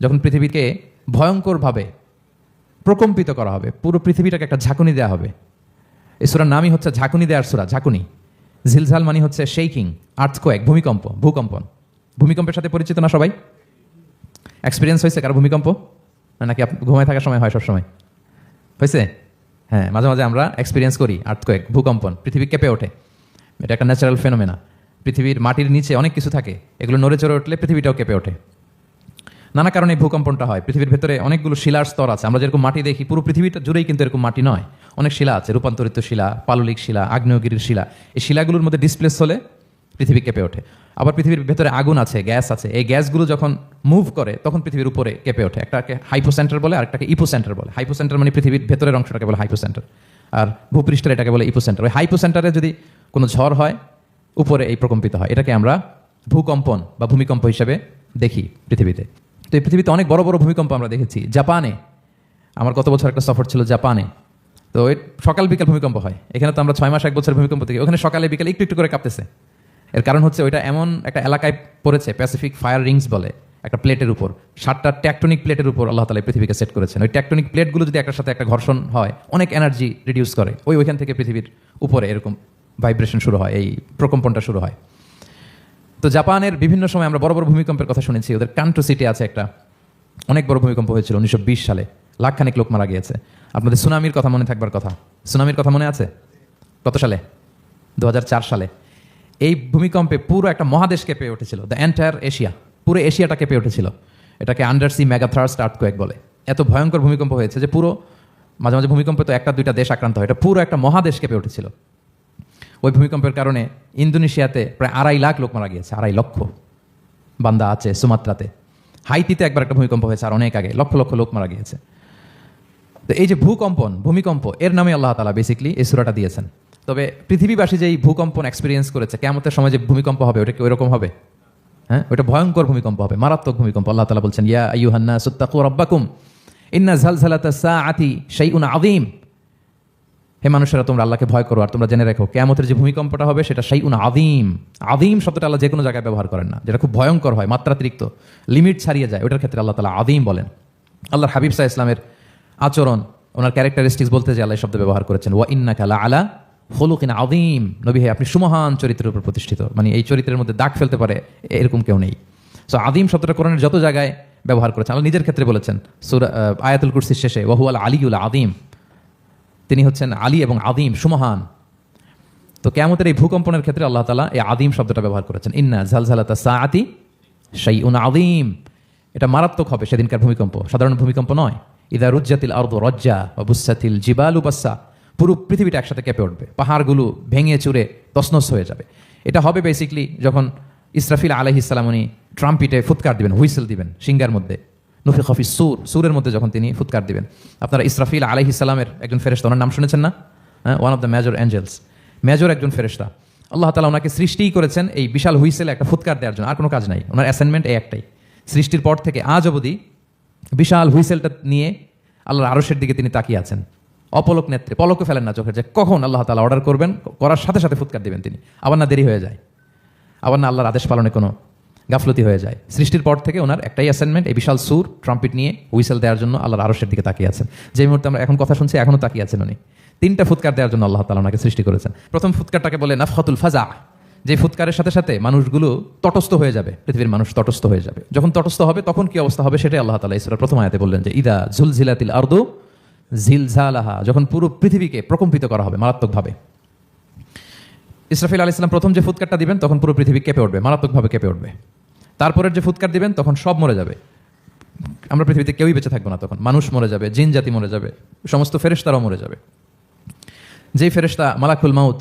যখন পৃথিবীকে ভয়ঙ্করভাবে প্রকম্পিত করা হবে, পুরো পৃথিবীটাকে একটা ঝাঁকুনি দেওয়া হবে। এই সুরার নামই হচ্ছে ঝাঁকুনি দেওয়ার সুরা, ঝাঁকুনি। ঝিলঝাল মানে হচ্ছে শেকিং আর্থকোয়েক ভূমিকম্প, ভূকম্পন। ভূমিকম্পের সাথে পরিচিত না সবাই? এক্সপিরিয়েন্স হয়েছে কারও ভূমিকম্প? নাকি ঘুমায় থাকার সময় হয় সবসময়? হয়েছে? হ্যাঁ মাঝে মাঝে আমরা এক্সপিরিয়েন্স করি আর্থকোয়েক ভূকম্পন, পৃথিবী কেঁপে ওঠে। এটা একটা ন্যাচারাল ফেনোমেনা পৃথিবীর মাটির নিচে অনেক কিছু থাকে, এগুলো নড়ে চড়ে উঠলে পৃথিবীটাও কেঁপে ওঠে। নানা কারণে ভূকম্পনটা হয়। পৃথিবীর ভেতরে অনেকগুলো শিলার স্তর আছে। আমরা যেরকম মাটি দেখি, পুরো পৃথিবীটা জুড়েই কিন্তু এরকম মাটি নয়। অনেক শিলা আছে, রূপান্তরিত শিলা, পাললিক শিলা, আগ্নেয়গিরির শিলা। এই শিলাগুলোর মধ্যে ডিসপ্লেস হলে পৃথিবী কেঁপে ওঠে। আবার পৃথিবীর ভেতরে আগুন আছে, গ্যাস আছে। এই গ্যাসগুলো যখন মুভ করে, তখন পৃথিবীর উপরে কেঁপে ওঠে। একটাকে হাইপো সেন্টার বলে, আরেকটাকে ইপো সেন্টার বলে। হাইপো সেন্টার মানে পৃথিবীর ভেতরের অংশটাকে বলে হাইপো সেন্টার আর ভূপৃষ্ঠের এটাকে বলে ইপো সেন্টার ওই হাইপো সেন্টারে যদি কোনো ঝড় হয়, উপরে এই প্রকম্পিত হয়। এটাকে আমরা ভূকম্পন বা ভূমিকম্প হিসেবে দেখি পৃথিবীতে। তো এই পৃথিবীতে অনেক বড় বড় ভূমিকম্প আমরা দেখেছি। জাপানে। আমার গত বছর একটা সফর ছিল জাপানে। তো সকাল বিকাল ভূমিকম্প হয়। এখানে তো আমরা ছয় মাস, এক বছর ভূমিকম্প দেখি। ওখানে সকালে বিকাল একটু একটু করে কাঁপতেছে। এর কারণ হচ্ছে ওইটা এমন একটা এলাকায় পড়েছে প্যাসিফিক ফায়ার রিংস বলে, একটা প্লেটের উপর। সাতটা ট্যাকটনিক প্লেটের উপর আল্লাহ তালা পৃথিবীকে সেট করেছেন। ওই ট্যাকটনিক প্লেটগুলো যদি একটার সাথে একটা ঘর্ষণ হয়, অনেক এনার্জি রিডিউস করে। ওই ওইখান থেকে পৃথিবীর উপরে এরকম ভাইব্রেশন শুরু হয়, এই প্রকম্পনটা শুরু হয়। তো জাপানের বিভিন্ন সময় আমরা বড় বড় ভূমিকম্পের কথা শুনেছি। ওদের কান্ট্রো সিটি আছে একটা। অনেক বড় ভূমিকম্প হয়েছিল উনিশশো বিশ সালে। লাখখানিক লোক মারা গিয়েছে। আপনাদের সুনামির কথা মনে থাকবার কথা? সুনামির কথা মনে আছে? কত সালে? দু হাজার চার সালে। এই ভূমিকম্পে পুরো একটা মহাদেশ কেঁপে উঠেছিল। দ্য এন্টায়ার এশিয়া পুরো এশিয়াটা কেঁপে উঠেছিল। এটাকে আন্ডার সি মেগাথার্স্ট আর্থকোয়েক বলে। এত ভয়ঙ্কর ভূমিকম্প হয়েছে যে পুরো মাঝে মাঝে ভূমিকম্পে তো একটা দুইটা দেশ আক্রান্ত হয়। এটা পুরো একটা মহাদেশ কেঁপে উঠেছিল। ওই ভূমিকম্পের কারণে ইন্দোনেশিয়াতে প্রায় আড়াই লাখ লোক মারা গিয়েছে, আড়াই লক্ষ বান্দা আছে সুমাত্রাতে। হাইতিতে একবার একটা ভূমিকম্প হয়েছে আর অনেক আগে, লক্ষ লক্ষ লোক মারা গিয়েছে। তো এই যে ভূকম্পন, ভূমিকম্প, এর নামে আল্লাহ তালা বেসিকলি এই সুরাটা দিয়েছেন। তবে পৃথিবীবাসী যে এই ভূকম্পন এক্সপিরিয়েন্স করেছে কেমতের সময় যে ভূমিকম্প হবে, ওটা কি ওইরকম হবে? হ্যাঁ? ওটা ভয়ঙ্কর ভূমিকম্প হবে, মারাত্মক ভূমিকম্প, আল্লাহ তালা বলছেন, ইয়া আইয়ুহান্না সুত্তাকু রাব্বাকুম, ইন্না ঝালঝালাতা সাআতি শাইউন আযীম। হে মানুষেরা, তোমরা আল্লাহকে ভয় করো আর তোমরা জেনে রেখো, কেয়ামতের যে ভূমিকম্পটা হবে সেটা সেই উন আদিম আদিম শব্দটা আল্লাহ যে কোনো জায়গায় ব্যবহার করেন না, যেটা খুব ভয়ঙ্কর হয়, মাত্রাতিরিক্ত লিমিট ছাড়িয়ে যায়। ওটার ক্ষেত্রে আল্লাহ তালা আদিম বলেন। আল্লাহর হাবিব সাহা ইসলামের আচরণ, ওনার ক্যারেক্টারিস্টিক্স বলতে যে আল্লাহ শব্দ ব্যবহার করেছেন, ওয়া ইন্না কালা আলা হলুকিন আদিম নবী, হে, আপনি সুমহান চরিত্রের উপর প্রতিষ্ঠিত। মানে এই চরিত্রের মধ্যে দাগ ফেলতে পারে, এরকম কেউ নেই। সো আদিম শব্দটা কোরআনের যত জায়গায় ব্যবহার করেছেন, আল্লাহ নিজের ক্ষেত্রে বলেছেন, সুরা আয়াতুল কুরসির শেষে ওয়াহু আল আলিউল আদিম তিনি হচ্ছেন আলী এবং আদিম সুমহান। তো কেমতের এই ভূকম্পনের ক্ষেত্রে আল্লাহ তালা এই আদিম শব্দটা ব্যবহার করেছেন। ইন্না ঝালঝালাতা সাআতি সেই উন আদিম এটা মারাত্মক হবে সেদিনকার ভূমিকম্প। সাধারণ ভূমিকম্প নয়। ইদা রুজ্জাতিল আর্দ রজ্জা বা বুসাতিল জিবালু বাসা পুরো পৃথিবীটা একসাথে কেঁপে উঠবে। পাহাড়গুলো ভেঙে চুরে তসনস হয়ে যাবে। এটা হবে বেসিকলি যখন ইসরাফিল আলহি ইসলাম উনি ট্রাম্পিটে ফুৎকার দিবেন, হুইসেল দিবেন সিঙ্গার মধ্যে। নফি খফি সুর, সুরের মধ্যে যখন তিনি ফুৎকার দিবেন। আপনারা ইসরাফিল আলহি ইসলামের একজন ফেরেস্তা ওনার নাম শুনেছেন না? One of the major angels major একজন ফেরেস্তা আল্লাহ তালা ওনাকে সৃষ্টিই করেছেন এই বিশাল হুইসেলে একটা ফুৎকার দেওয়ার জন্য, আর কোনো কাজ নাই। ওনার অ্যাসাইনমেন্ট এই একটাই। সৃষ্টির পর থেকে আজ অবধি বিশাল হুইসেলটা নিয়ে আল্লাহর আরসের দিকে তিনি তাকিয়ে আছেন। অপলক নেত্রে, পলকে ফেলেন না চোখের, যে কখন আল্লাহ তালা অর্ডার করবেন, করার সাথে সাথে ফুৎকার দিবেন তিনি। আবার না দেরি হয়ে যায়। আবার না আল্লাহর আদেশ পালনে কোনো গাফলতি হয়ে যায়। সৃষ্টির পর থেকে ওনার একটাই অ্যাসাইনমেন্ট এই বিশাল সুর ট্রাম্পিট নিয়ে হুইসেল দেওয়ার জন্য আল্লাহর আরশের দিকে তাকিয়ে আছেন। যে মুহূর্তে আমরা এখন কথা শুনছি এখনও তাকিয়ে আছেন উনি। তিনটা ফুৎকার দেওয়ার জন্য আল্লাহ তালা ওনাকে সৃষ্টি করেছেন। প্রথম ফুৎকারটাকে বলে নাফাতুল ফাজা, যে ফুৎকারের সাথে সাথে মানুষগুলো তটস্থ হয়ে যাবে, পৃথিবীর মানুষ তটস্থ হয়ে যাবে। যখন তটস্থ হবে, তখন কি অবস্থা হবে সেটাই আল্লাহ তালা ইসরা প্রথম আয়াতে বললেন যে, ইদা ঝুলঝিলাতিল আর্দু ঝিলঝালাহা যখন পুরো পৃথিবীকে প্রকম্পিত করা হবে মারাত্মকভাবে। ইসরাফিল আলী ইসলাম প্রথম যে ফুৎকারটা দিবেন, তখন পুরো পৃথিবী কেঁপে উঠবে, মারাত্মকভাবে কেঁপে উঠবে। তারপরের যে ফুৎকার দিবেন, তখন সব মরে যাবে। আমরা পৃথিবীতে কেউই বেঁচে থাকব না তখন। মানুষ মরে যাবে, জিন জাতি মরে যাবে, সমস্ত ফেরেশতারাও মরে যাবে। যেই ফেরেশতা মালাকুল মাউত,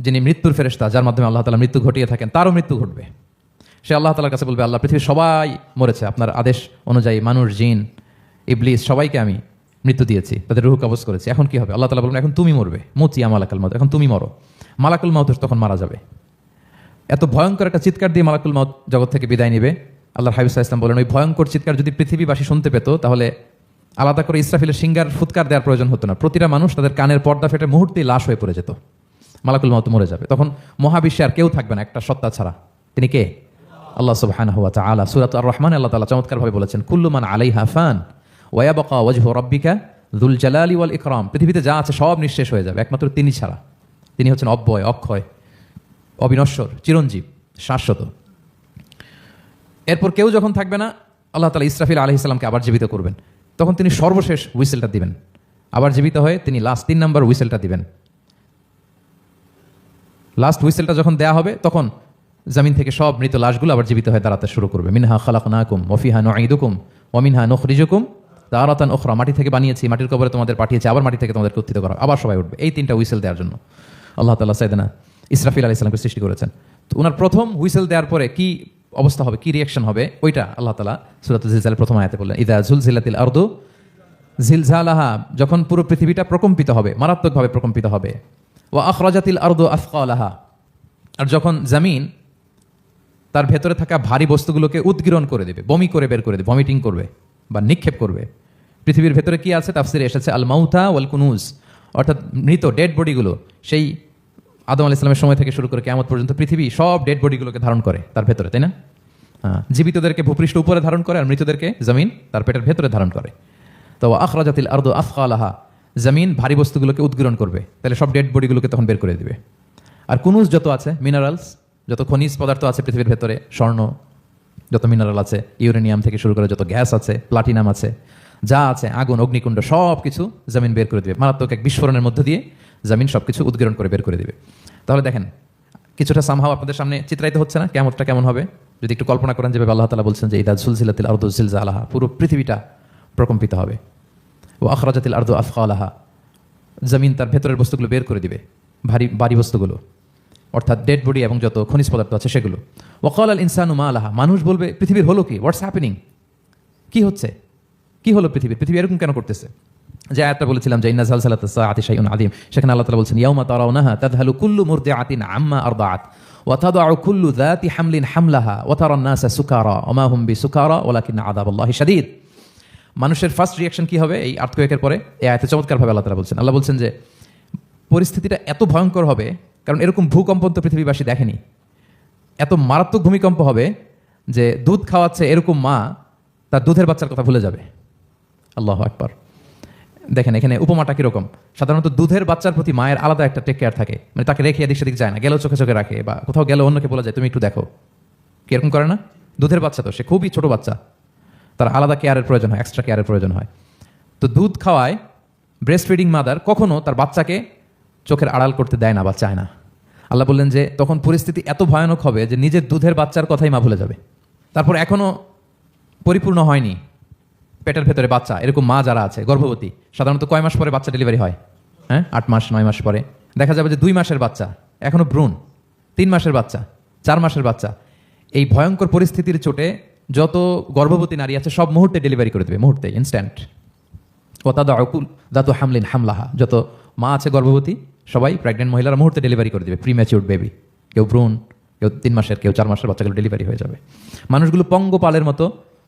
যিনি মৃত্যুর ফেরেশতা, যার মাধ্যমে আল্লাহ তালা মৃত্যু ঘটিয়ে থাকেন, তারও মৃত্যু ঘটবে। সে আল্লাহ তালার কাছে বলবে, আল্লাহ পৃথিবীর সবাই মরেছে। আপনার আদেশ অনুযায়ী মানুষ, জিন, ইবলিস, সবাইকে আমি মৃত্যু দিয়েছি, তাদের রুহ কবজ করেছি। এখন কি হবে? আল্লাহ তালা বলবেন, এখন তুমি মরবে। মতিয়া মালাকুল মাউত, এখন তুমি মরো। মালাকুল মাউত তখন মারা যাবে। এত ভয়ঙ্কর একটা চিৎকার দিয়ে মালাকুল মাউত জগৎ থেকে বিদায় নেবে। আল্লাহ হাবিবুল্লাহ ইসলাম বলেন, ওই ভয়ঙ্কর চিৎকার যদি পৃথিবীবাসী শুনতে পেত, তাহলে আলাদা করে ইসরাফিলের সিঙ্গার ফুৎকার দেওয়ার প্রয়োজন হতো না। প্রতিটা মানুষ তাদের কানের পর্দা ফেটে মুহূর্তেই লাশ হয়ে পড়ে যেত। মালাকুল মাউত মরে যাবে। তখন মহাবিশ্বে আর কেউ থাকবে না, একটা সত্তা ছাড়া। তিনি কে? আল্লাহ সুবহানাহু ওয়া তাআলা। সুরাত আর রহমান আল্লাহ তাআলা চমৎকারভাবে বলেছেন, কুল্লু মান আলাইহা ফান ওয়া ইয়াবকা ওয়াজহু রাব্বিকা যুল জালালি ওয়াল ইকরাম। পৃথিবীতে যা আছে সব নিঃশেষ হয়ে যাবে, একমাত্র তিনি ছাড়া। তিনি হচ্ছেন অব্যয়, অক্ষয়, অবিনশ্বর, চিরঞ্জীব, শাশ্বত। এরপর কেউ যখন থাকবে না, আল্লাহ তালা ইসরাফিল আলহ ইসলামকে আবার জীবিত করবেন। তখন তিনি সর্বশেষ হুইসেলটা দিবেন। আবার জীবিত হয়ে তিনি লাস্ট তিন নম্বর হুইসেলটা দিবেন। লাস্ট হুইসেলটা যখন দেয়া হবে, তখন জামিন থেকে সব মৃত লাশগুলো আবার জীবিত হয়ে দাঁড়াতে শুরু করবে। মিনহা খালাক নাকুম ওফিহা নঈদুকুম ওমিনহা নখরিজুকুম। তারাতান ওখরা মাটি থেকে বানিয়েছি, মাটির কবরে তোমাদের পাঠিয়েছি, আবার মাটি থেকে তোমাদের উত্থিত করা আবার সবাই উঠবে। এই তিনটা হুইসেল দেওয়ার জন্য। আল্লাহ তাল্লাহ সাইদানা ইসরাফিল আলি ইসলামকে সৃষ্টি করেছেন। তো ওনার প্রথম হুইসেল দেওয়ার পরে কি অবস্থা হবে, কি রিয়াকশন হবে, ওইটা আল্লাহ তালা সুরাত জিলজালের প্রথম আয়াতে বললেন। ইদা ঝুল জিলাতিল আর্দু ঝিলঝালাহা যখন পুরো পৃথিবীটা প্রকম্পিত হবে, মারাত্মকভাবে প্রকম্পিত হবে। ও আখরাজাতিল আর্দু আফকালাহা আর যখন জামিন, তার ভেতরে থাকা ভারী বস্তুগুলোকে উদ্গীরণ করে দেবে, বমি করে বের করে দেবে ভমিটিং করবে বা নিক্ষেপ করবে। পৃথিবীর ভেতরে কি আছে? তাফসিরে এসেছে আল মাউথা ওয়াল কুনুজ অর্থাৎ মৃত ডেড বডিগুলো সেই আদম আল ইসলামের সময় থেকে শুরু করে কেমন পর্যন্ত পৃথিবী সব ডেড বডিগুলোকে ধারণ করে তার ভেতরে, তাই না? জীবিতদেরকে ভূপৃষ্ঠ উপরে ধারণ করে আর মৃতদেরকে জমিন তার পেটের ভেতরে ধারণ করে। তো আখরাজাতিল আর্দ আফকালাহা জমিন ভারী বস্তুগুলোকে উদ্গীরণ করবে, তাহলে সব ডেড বডিগুলোকে তখন বের করে দিবে। আর কুনুজ যত আছে মিনারেলস যত খনিজ পদার্থ আছে পৃথিবীর ভেতরে, স্বর্ণ, যত মিনারেল আছে ইউরেনিয়াম থেকে শুরু করে যত গ্যাস আছে প্লাটিনাম আছে যা আছে, আগুন, অগ্নিকুণ্ড সব কিছু জমিন বের করে দেবে। মারাত্মক এক বিস্ফোরণের মধ্য দিয়ে জমিন সব কিছু উদ্গীরণ করে বের করে দিবে। তাহলে দেখেন, কিছুটা সামহাও আপনাদের সামনে চিত্রায়িত হচ্ছে না? কেমনটা কেমন হবে? যদি একটু কল্পনা করেন যেভাবে আল্লাহ তালা বলছেন যে, ইদা সুলসিলাতিল আর্দু জিলজা আলাহা পুরো পৃথিবীটা প্রকম্পিত হবে। ও আখরাজাতিল আর্দু আফকা আলাহা জমিন তার ভেতরের বস্তুগুলো বের করে দিবে, ভারী ভারী বস্তুগুলো। অর্থাৎ ডেড বডি এবং যত খনিজ পদার্থ আছে সেগুলো। ওকাল আল ইনসানু মা আলাহা মানুষ বলবে, পৃথিবীর হলো কি? হোয়াটস হ্যাপেনিং কি হচ্ছে? কি হলো পৃথিবী? পৃথিবী এরকম কেন করতেছে? যে আয়াতটা বলেছিলাম যে ইন্না জালসালাত আতিশাইউন আদিম সেখানে আল্লাহ তাআলা বলছেন, ইয়াউমা তারাউনাহা তাদহালু কুল্লু মুরদিআতিন আম্মা আরদাআত আযাবাল্লাহি শাদীদ। মানুষের ফার্স্ট রিয়াকশন কি হবে এই আর্থকোয়েকের পরে? এই আয়াতে চমৎকারভাবে আল্লাহ তাআলা বলছেন। আল্লাহ বলছেন যে, পরিস্থিতিটা এত ভয়ঙ্কর হবে, কারণ এরকম ভূকম্পন তো পৃথিবীবাসী দেখেনি। এত মারাত্মক ভূমিকম্প হবে যে দুধ খাওয়াচ্ছে এরকম মা, তার দুধের বাচ্চার কথা ভুলে যাবে। আল্লাহ একবার দেখেন, এখানে উপমাটা কীরকম? সাধারণত দুধের বাচ্চার প্রতি মায়ের আলাদা একটা টেক কেয়ার থাকে। মানে তাকে রেখে এদিক সেদিক যায় না, গেলেও চোখে চোখে রাখে বা কোথাও গেলে অন্যকে বলা যায় তুমি একটু দেখো। কীরকম করে না? দুধের বাচ্চা তো, সে খুবই ছোট বাচ্চা। তার আলাদা কেয়ারের প্রয়োজন হয় এক্সট্রা কেয়ারের প্রয়োজন হয়। তো দুধ খাওয়ায় ব্রেস্ট ফিডিং মাদার কখনও তার বাচ্চাকে চোখের আড়াল করতে দেয় না বা চায় না। আল্লাহ বললেন যে, তখন পরিস্থিতি এত ভয়ানক হবে যে, নিজের দুধের বাচ্চার কথাই মা ভুলে যাবে। তারপর এখনও পরিপূর্ণ হয়নি। পেটের ভেতরে বাচ্চা, এরকম মা যারা আছে, গর্ভবতী, সাধারণত কয় মাস পরে বাচ্চা ডেলিভারি হয়? হ্যাঁ? আট মাস, নয় মাস পরে। দেখা যাবে যে দুই মাসের বাচ্চা, এখনও ভ্রূণ, তিন মাসের বাচ্চা, চার মাসের বাচ্চা। এই ভয়ঙ্কর পরিস্থিতির চোটে যত গর্ভবতী নারী আছে, সব মুহূর্তে ডেলিভারি করে দেবে, মুহূর্তে ইনস্ট্যান্ট ও তাদা অকুল দাতু হামলিন হামলাহা। যত মা আছে গর্ভবতী, সবাই প্রেগনেন্ট মহিলারা মুহূর্তে ডেলিভারি করে দেবে প্রিম্যাচিউর বেবি কেউ ভ্রূণ, কেউ তিন মাসের, কেউ চার মাসের বাচ্চাগুলো ডেলিভারি হয়ে যাবে। মানুষগুলো পঙ্গপালের মতো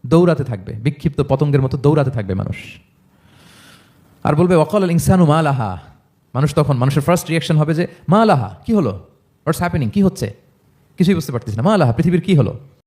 দৌড়াতে থাকবে, বিক্ষিপ্ত পতঙ্গের মতো দৌড়াতে থাকবে মানুষ। আর বলবে অকল ইনসানু মা লাহা মানুষ তখন, মানুষের ফার্স্ট রিয়াকশন হবে যে মা লাহা কি হলো? হোয়াটস হ্যাপেনিং কি হচ্ছে? কিছুই বুঝতে পারতেছি না। মা লাহা পৃথিবীর কি হলো?